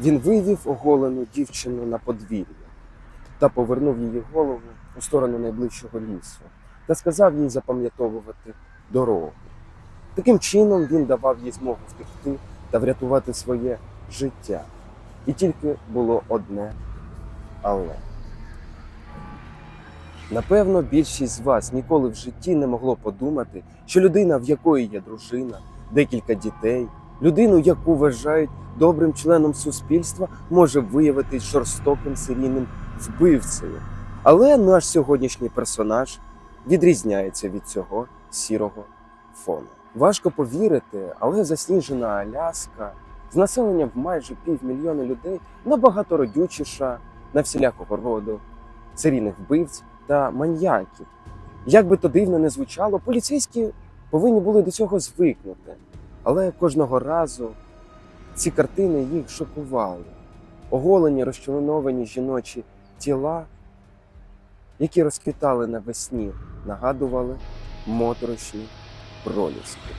Він вивів оголену дівчину на подвір'я та повернув її голову у сторону найближчого лісу та сказав їй запам'ятовувати дорогу. Таким чином він давав їй змогу втекти та врятувати своє життя. І тільки було одне але. Напевно, більшість з вас ніколи в житті не могло подумати, що людина, в якої є дружина, декілька дітей, людину, яку вважають добрим членом суспільства, може виявитись жорстоким серійним вбивцею. Але наш сьогоднішній персонаж відрізняється від цього сірого фону. Важко повірити, але засніжена Аляска з населенням в майже півмільйона людей набагато родючіша на всілякого роду серійних вбивць та маньяків. Як би то дивно не звучало, поліцейські повинні були до цього звикнути. Але кожного разу ці картини їх шокували. Оголені, розчленовані жіночі тіла, які розквітали навесні, нагадували моторошні проліски.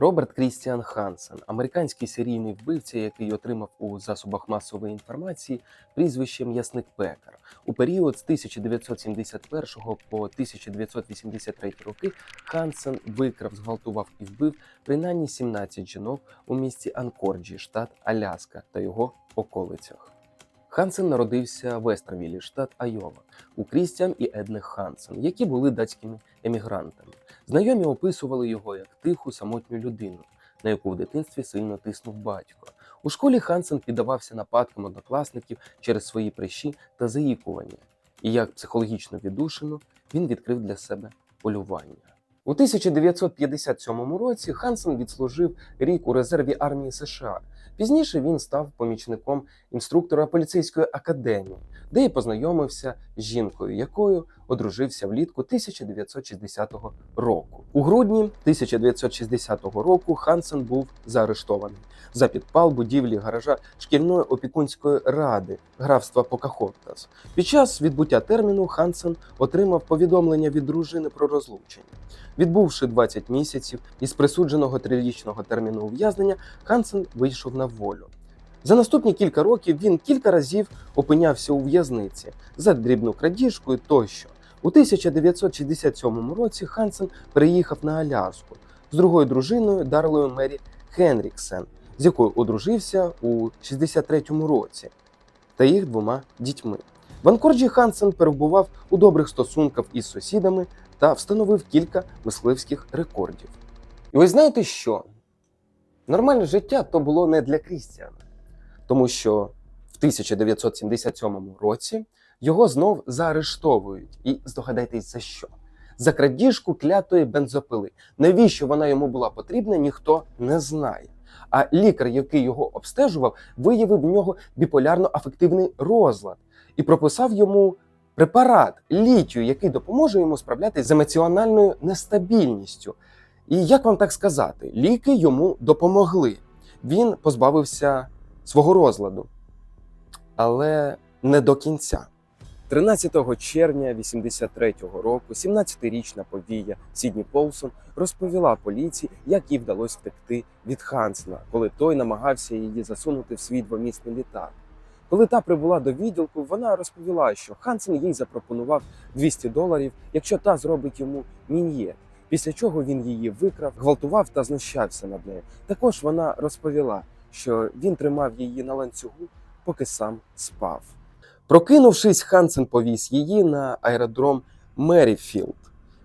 Роберт Крістіан Хансен, американський серійний вбивця, який отримав у засобах масової інформації прізвище М'ясник Пекар. У період з 1971 по 1983 роки Хансен викрав, зґвалтував і вбив принаймні 17 жінок у місті Анкорджі, штат Аляска та його околицях. Хансен народився в Естервілі, штат Айова, у Крістіан і Едне Хансен, які були датськими емігрантами. Знайомі описували його як тиху самотню людину, на яку в дитинстві сильно тиснув батько. У школі Хансен піддавався нападкам однокласників через свої прищі та заїкування, і як психологічно віддушину він відкрив для себе полювання. У 1957 році Хансен відслужив рік у резерві армії США. Пізніше він став помічником інструктора поліцейської академії, де й познайомився з жінкою, якою одружився влітку 1960 року. У грудні 1960 року Хансен був заарештований за підпал будівлі гаража шкільної опікунської ради графства Покахонтас. Під час відбуття терміну Хансен отримав повідомлення від дружини про розлучення. Відбувши 20 місяців із присудженого трирічного терміну ув'язнення, Хансен вийшов на волю. За наступні кілька років він кілька разів опинявся у в'язниці за дрібну крадіжку тощо. У 1967 році Хансен переїхав на Аляску з другою дружиною Дарлою Мері Хенріксен, з якою одружився у 63-му році, та їх двома дітьми. В Анкорджі Хансен перебував у добрих стосунках із сусідами та встановив кілька мисливських рекордів. І ви знаєте що? Нормальне життя то було не для Крістіана, тому що в 1977 році його знов заарештовують. І здогадайтесь за що? За крадіжку клятої бензопили. Навіщо вона йому була потрібна, ніхто не знає. А лікар, який його обстежував, виявив в нього біполярно-афективний розлад і прописав йому препарат літію, який допоможе йому справлятися з емоціональною нестабільністю. І як вам так сказати, ліки йому допомогли. Він позбавився свого розладу, але не до кінця. 13 червня 83-го року 17-річна повія Сідні Полсон розповіла поліції, як їй вдалося втекти від Хансена, коли той намагався її засунути в свій двомісний літак. Коли та прибула до відділку, вона розповіла, що Хансен їй запропонував 200 доларів, якщо та зробить йому мін'є. Після чого він її викрав, гвалтував та знущався над нею. Також вона розповіла, що він тримав її на ланцюгу, поки сам спав. Прокинувшись, Хансен повіз її на аеродром Меріфілд.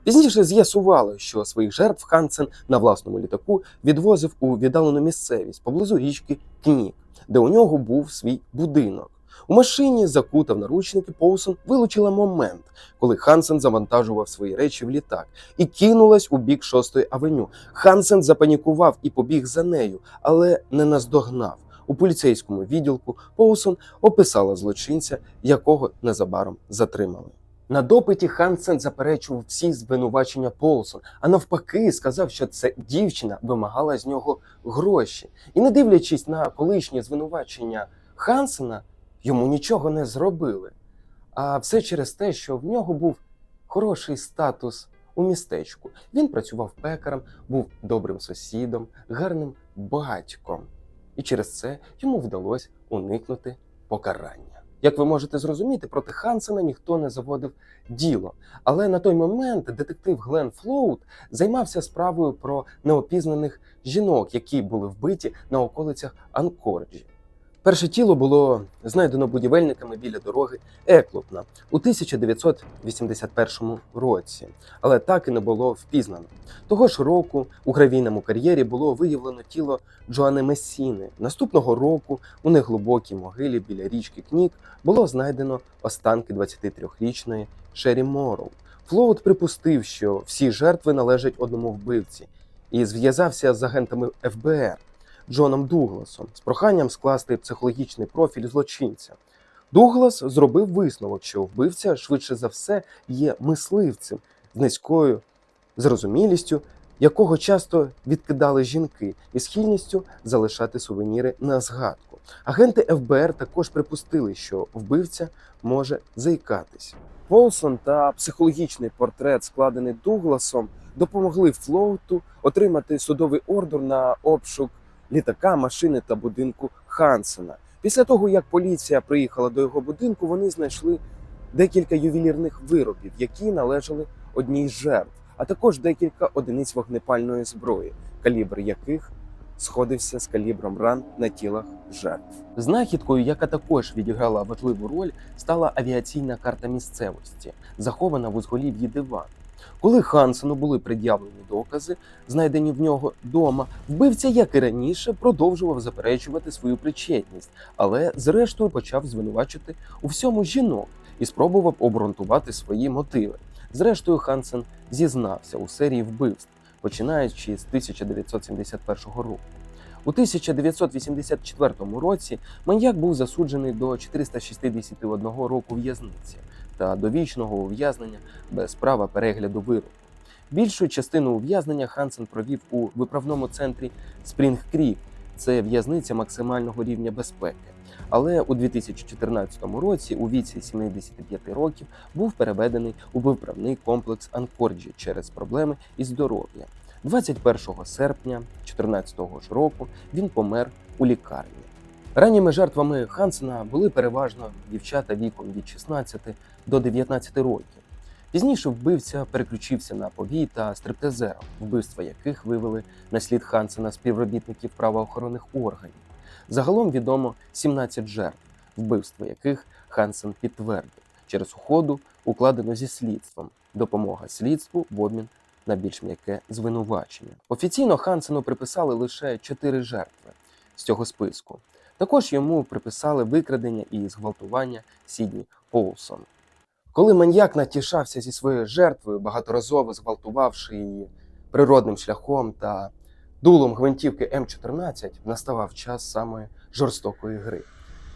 Пізніше з'ясувало, що своїх жертв Хансен на власному літаку відвозив у віддалену місцевість поблизу річки Кнік, де у нього був свій будинок. У машині, закутав наручники, Поусон вилучила момент, коли Хансен завантажував свої речі в літак і кинулась у бік шостої авеню. Хансен запанікував і побіг за нею, але не наздогнав. У поліцейському відділку Поусон описала злочинця, якого незабаром затримали. На допиті Хансен заперечував всі звинувачення Полсон, а навпаки, сказав, що ця дівчина вимагала з нього гроші. І не дивлячись на колишні звинувачення Хансена, йому нічого не зробили. А все через те, що в нього був хороший статус у містечку. Він працював пекарем, був добрим сусідом, гарним батьком. І через це йому вдалося уникнути покарання. Як ви можете зрозуміти, проти Хансена ніхто не заводив діло. Але на той момент детектив Глен Флоут займався справою про неопізнаних жінок, які були вбиті на околицях Анкорджі. Перше тіло було знайдено будівельниками біля дороги Еклутна у 1981 році, але так і не було впізнано. Того ж року у гравійному кар'єрі було виявлено тіло Джоани Месіни. Наступного року у неглибокій могилі біля річки Кнік було знайдено останки 23-річної Шері Морроу. Флоут припустив, що всі жертви належать одному вбивці, і зв'язався з агентами ФБР Джоном Дугласом з проханням скласти психологічний профіль злочинця. Дуглас зробив висновок, що вбивця швидше за все є мисливцем з низькою зрозумілістю, якого часто відкидали жінки, і схильністю залишати сувеніри на згадку. Агенти ФБР також припустили, що вбивця може заїкатись. Полсон та психологічний портрет, складений Дугласом, допомогли Флоуту отримати судовий ордер на обшук літака, машини та будинку Хансена. Після того, як поліція приїхала до його будинку, вони знайшли декілька ювелірних виробів, які належали одній з жертв, а також декілька одиниць вогнепальної зброї, калібр яких сходився з калібром ран на тілах жертв. Знахідкою, яка також відіграла важливу роль, стала авіаційна карта місцевості, захована в узголів'ї дивану. Коли Хансену були пред'явлені докази, знайдені в нього дома, вбивця, як і раніше, продовжував заперечувати свою причетність, але зрештою почав звинувачити у всьому жінок і спробував обґрунтувати свої мотиви. Зрештою, Хансен зізнався у серії вбивств, починаючи з 1971 року. У 1984 році маньяк був засуджений до 461 року в'язниці та довічного ув'язнення без права перегляду вироку. Більшу частину ув'язнення Хансен провів у виправному центрі Спрінг Крік. Це в'язниця максимального рівня безпеки. Але у 2014 році, у віці 75 років, був переведений у виправний комплекс Анкорджі через проблеми із здоров'ям. 21 серпня 2014 ж року він помер у лікарні. Ранніми жертвами Хансена були переважно дівчата віком від 16 до 19 років. Пізніше вбивця переключився на повій та стриптизерів, вбивства яких вивели на слід Хансена співробітників правоохоронних органів. Загалом відомо 17 жертв, вбивство яких Хансен підтвердив через уходу, укладено зі слідством, допомога слідству в обмін на більш м'яке звинувачення. Офіційно Хансену приписали лише 4 жертви з цього списку. Також йому приписали викрадення і зґвалтування Сідні Полсон. Коли маньяк натішався зі своєю жертвою, багаторазово зґвалтувавши її природним шляхом та дулом гвинтівки М14, наставав час самої жорстокої гри.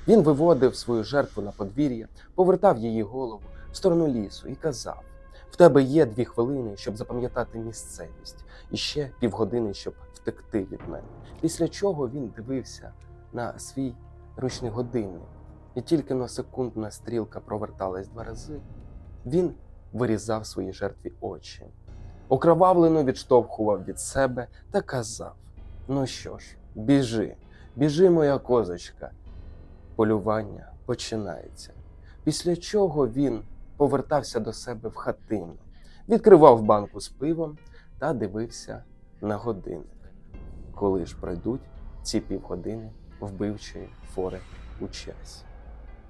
Він виводив свою жертву на подвір'я, повертав її голову в сторону лісу і казав: В тебе є дві хвилини, щоб запам'ятати місцевість, і ще півгодини, щоб втекти від мене. Після чого він дивився на свій ручний годинник, і тільки на секундна стрілка проверталась два рази, він вирізав своїй жертві очі. Окровавлено відштовхував від себе та казав: Ну що ж, біжи, біжи, моя козочка. Полювання починається. Після чого він повертався до себе в хатину, відкривав банку з пивом та дивився на годинник. Коли ж пройдуть ці півгодини вбивчої фори у часі.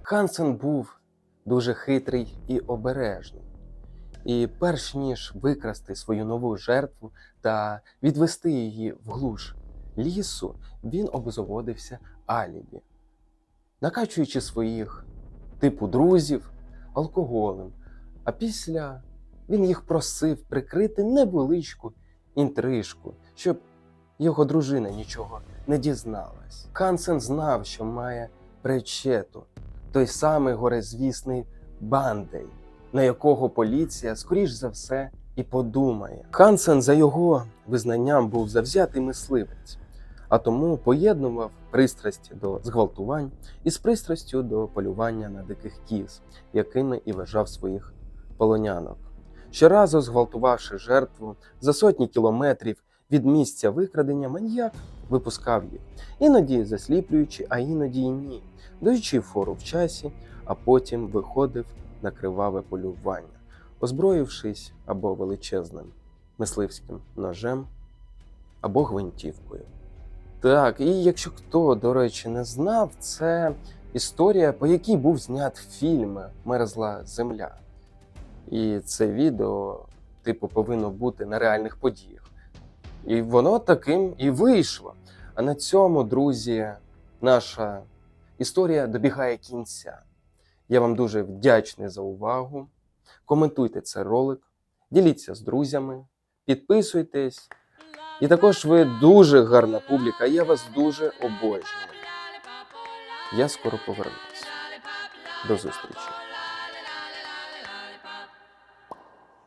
Хансен був дуже хитрий і обережний. І перш ніж викрасти свою нову жертву та відвести її в глуш лісу, він обзаводився алібі, накачуючи своїх типу друзів алкоголем. А після він їх просив прикрити невеличку інтрижку, щоб його дружина нічого не дізналась. Хансен знав, що має причету, той самий горезвісний бандей, на якого поліція, скоріш за все, і подумає. Хансен, за його визнанням, був завзятий мисливець, а тому поєднував пристрасті до зґвалтувань із пристрастю до полювання на диких кіз, якими і вважав своїх полонянок. Щоразу зґвалтувавши жертву за сотні кілометрів від місця викрадення маньяк випускав їх, іноді засліплюючи, а іноді й ні, даючи фору в часі, а потім виходив на криваве полювання, озброївшись або величезним мисливським ножем, або гвинтівкою. Так, і якщо хто, до речі, не знав, це історія, по якій був знят фільм Мерзла Земля. І це відео, типу, повинно бути на реальних подіях. І воно таким і вийшло. А на цьому, друзі, наша історія добігає кінця. Я вам дуже вдячний за увагу. Коментуйте цей ролик, діліться з друзями, підписуйтесь. І також ви дуже гарна публіка, я вас дуже обожнюю. Я скоро повернусь. До зустрічі.